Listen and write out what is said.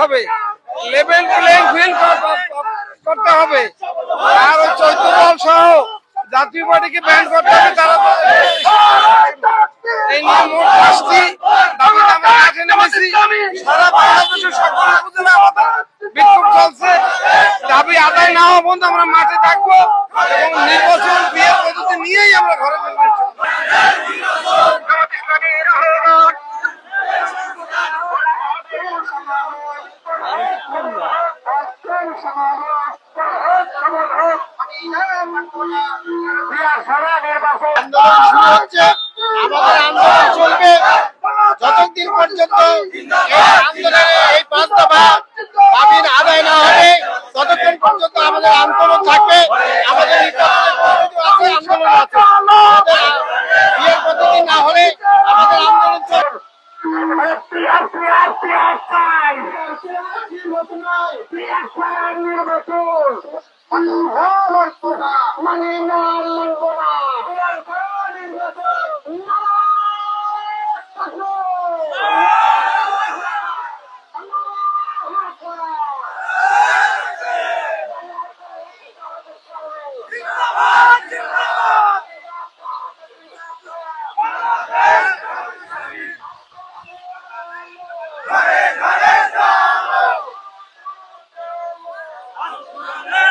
হবে। Level playing field করতে হবে আর ওই চৈত্র দল সহ জাতীয় পার্টিকে ব্যান করতে হবে, তারা এই নিয়ে মোট পাঁচটি দাবিতে আমরা মাঠে নেমেছি। সারা বাংলাদেশের সকল উপজেলা বিক্ষোভ চলছে। দাবি আদায় না হওয়া পর্যন্ত আমরা মাঠে থাকব এবং নির্বাচন বিয়ের পদ্ধতি নিয়েই আমরা ঘরে ফিরবো আমাদের আন্দোলন চলবে। যতদিন পর্যন্ত এই আন্দোলনে এই পাঁচ দফা দাবির আদায় না হবে ততক্ষণ পর্যন্ত আমাদের আন্দোলন থাকবে। Thank you. outrun us.